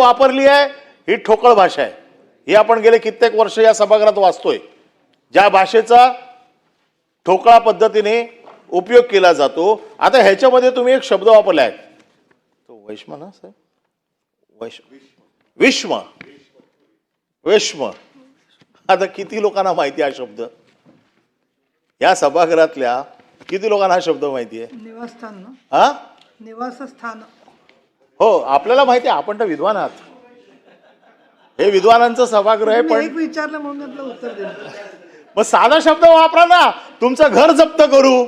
वापरली आहे ही ठोकळ भाषा आहे. ही आपण गेले कित्येक वर्ष या सभागृहात वाचतोय. ज्या भाषेचा ठोकळा पद्धतीने उपयोग केला जातो आता ह्याच्यामध्ये तुम्ही एक शब्द वापरला आहे. तो वैश्म ना साहेब? वैश्व विश्व विश्व आता किती लोकांना माहिती हा शब्द? या सभागृहातल्या किती लोकांना हा शब्द माहिती आहे? निवासस्थान ना. हा? निवासस्थान. हो आपल्याला माहिती आहे आपण तर विद्वान आहात. हे विद्वानांचं सभागृह आहे पण एक विचारलं म्हणून आपलं उत्तर दिलं मग साधा शब्द वापरा ना. तुमचं घर जप्त करू.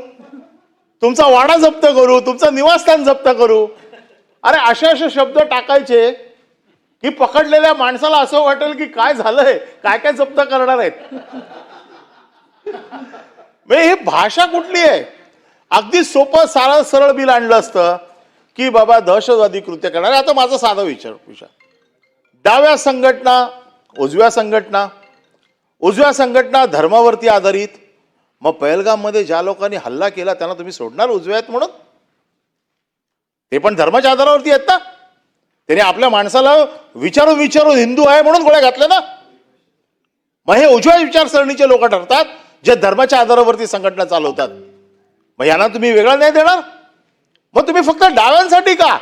तुमचा वाडा जप्त करू. तुमचं निवासस्थान जप्त करू. अरे असे असे शब्द टाकायचे की पकडलेल्या माणसाला असं वाटेल की काय झालंय काय काय जप्त करणार आहेत. म्हणजे ही भाषा कुठली आहे? अगदी सोपं सारळ सरळ बिल आणलं असतं. की बाबा दहशतवादी कृत्य करणार. आता माझा साधा विचार विचार. डाव्या संघटना उजव्या संघटना उजव्या संघटना धर्मावरती आधारित मग पहलगाममध्ये ज्या लोकांनी हल्ला केला त्यांना तुम्ही सोडणार? उजव्या आहेत म्हणून? ते पण धर्माच्या आधारावरती आहेत ना? त्याने आपल्या माणसाला विचारून विचारून हिंदू आहे म्हणून गोळ्या घातल्या ना? मग हे उजव्या विचारसरणीचे लोक ठरतात जे धर्माच्या आधारावरती संघटना चालवतात. मग यांना तुम्ही वेगळा नाही देणार? मग तुम्ही फक्त डाव्यांसाठी का?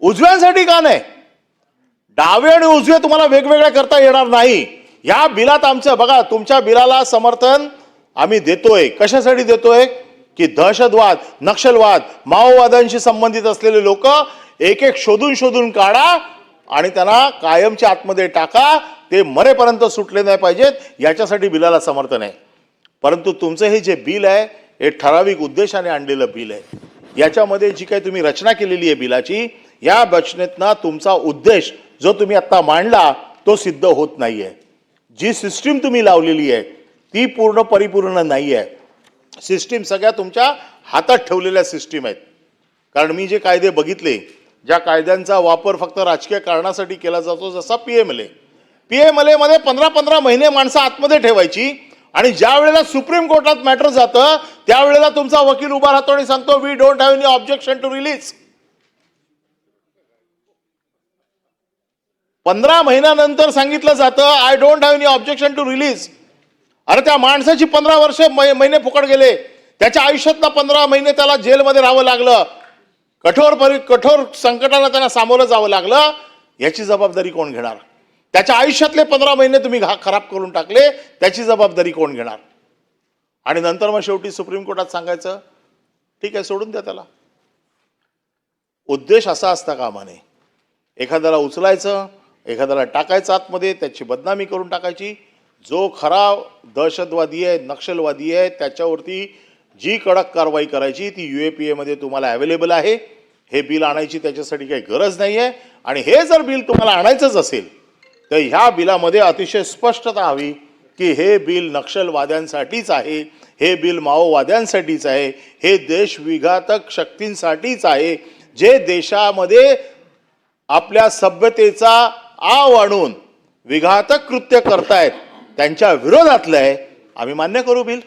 उजव्यांसाठी का नाही? डावे आणि उजवे तुम्हाला वेगवेगळ्या करता येणार नाही. या बिलात आमचं बघा तुमच्या बिलाला समर्थन आम्ही देतोय. कशासाठी देतोय? की दहशतवाद नक्षलवाद माओवादांशी संबंधित असलेले लोक एक एक शोधून शोधून काढा आणि त्यांना कायमच्या आतमध्ये टाका. ते मरेपर्यंत सुटले नाही पाहिजेत. याच्यासाठी बिलाला समर्थन आहे. परंतु तुमचं हे जे बिल आहे हे ठराविक उद्देशाने आणलेलं बिल आहे. याच्यामध्ये जी काही तुम्ही रचना केलेली आहे बिलाची या रचनेतनं तुमचा उद्देश जो तुम्ही आत्ता मांडला तो सिद्ध होत नाही आहे जी सिस्टीम तुम्ही लावलेली आहे ती पूर्ण परिपूर्ण नाही आहे सिस्टीम सगळ्या तुमच्या हातात ठेवलेल्या सिस्टीम आहेत. कारण मी जे कायदे बघितले ज्या कायद्यांचा वापर फक्त राजकीय कारणासाठी केला जातो जसा P M L A P M L एमध्ये पंधरा पंधरा महिने माणसं आतमध्ये ठेवायची आणि ज्या वेळेला सुप्रीम कोर्टात मॅटर जातं त्यावेळेला तुमचा वकील उभा राहतो आणि सांगतो we don't have any objection to release पंधरा महिन्यानंतर सांगितलं जातं I don't have any objection to release अरे त्या माणसाची पंधरा वर्ष महिने फुकट गेले. त्याच्या आयुष्यातला पंधरा महिने त्याला जेलमध्ये राहावं लागलं. कठोर परि कठोर संकटाला त्यांना सामोरं जावं लागलं. याची जबाबदारी कोण घेणार? त्याच्या आयुष्यातले पंधरा महिने तुम्ही घा खराब करून टाकले त्याची जबाबदारी कोण घेणार? आणि नंतर मग शेवटी सुप्रीम कोर्टात सांगायचं ठीक आहे सोडून द्या त्याला. उद्देश असा असता कामा नये एखाद्याला उचलायचं एखाद्याला टाकायचं आतमध्ये त्याची बदनामी करून टाकायची. जो खरा दहशतवादी आहे नक्षलवादी आहे त्याच्यावरती जी कडक कारवाई करायची ती यू ए पी एमध्ये तुम्हाला अवेलेबल आहे. हे बिल आणायची त्याच्यासाठी काही गरज नाही आहे आणि हे जर बिल तुम्हाला आणायचंच असेल तर ह्या बिलामध्ये अतिशय स्पष्टता हवी की हे बिल नक्षलवाद्यांसाठीच आहे हे बिल माओवाद्यांसाठीच आहे हे देशविघातक शक्तींसाठीच आहे जे देशामध्ये आपल्या सभ्यतेचा आव आणून विघातक कृत्य करतायत त्यांच्या विरोधातलं आहे. आम्ही मान्य करू बिल?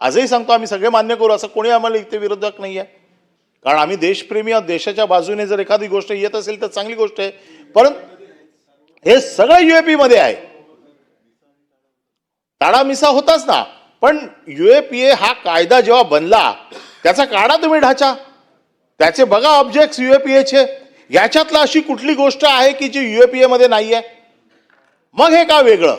आजही सांगतो आम्ही सगळे मान्य करू असं कोणी आम्हाला इथे विरोधक नाही आहे. कारण आम्ही देशप्रेमी आहोत देशाच्या बाजूने जर एखादी गोष्ट येत असेल तर चांगली गोष्ट आहे. परंतु हे सगळं युएपी मध्ये आहे. ताडामिसा होताच ना. पण युएपीए हा कायदा जेव्हा बनला त्याचा काढा तुम्ही ढाचा. त्याचे बघा ऑब्जेक्ट युएपीएचे याच्यातला अशी कुठली गोष्ट आहे की जी युएपीए मध्ये नाही आहे मग हे का वेगळं?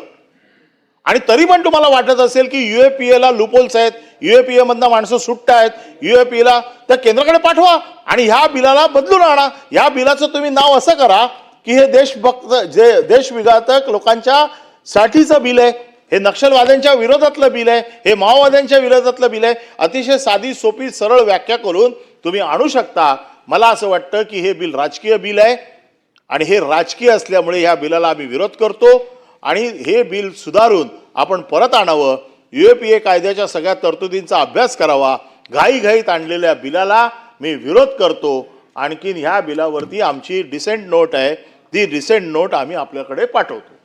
आणि तरी पण तुम्हाला वाटत असेल की युएपीएला लुपोल्स आहेत युएपीए मधनं माणसं सुट्ट आहेत युएपीएला तर केंद्राकडे पाठवा. आणि ह्या बिलाला बदलून आणा ह्या बिलाचं तुम्ही नाव असं करा की हे देशभक्त जे देशविघातक लोकांच्या साठीचं बिल आहे हे नक्षलवाद्यांच्या विरोधातलं बिल आहे हे माओवाद्यांच्या विरोधातलं बिल आहे अतिशय साधी सोपी सरळ व्याख्या करून तुम्ही आणू शकता. मला असं वाटतं की हे बिल राजकीय बिल आहे आणि हे राजकीय असल्यामुळे ह्या बिलाला आम्ही विरोध करतो आणि हे बिल सुधारून आपण परत आणावं. युएपीए कायद्याच्या सगळ्या तरतुदींचा अभ्यास करावा. घाईघाईत आणलेल्या बिलाला मी विरोध करतो. आणखीन ह्या बिलावरती आमची डिसेंट नोट आहे. ती रिसेंट नोट आम्ही आपल्याकडे पाठवतो.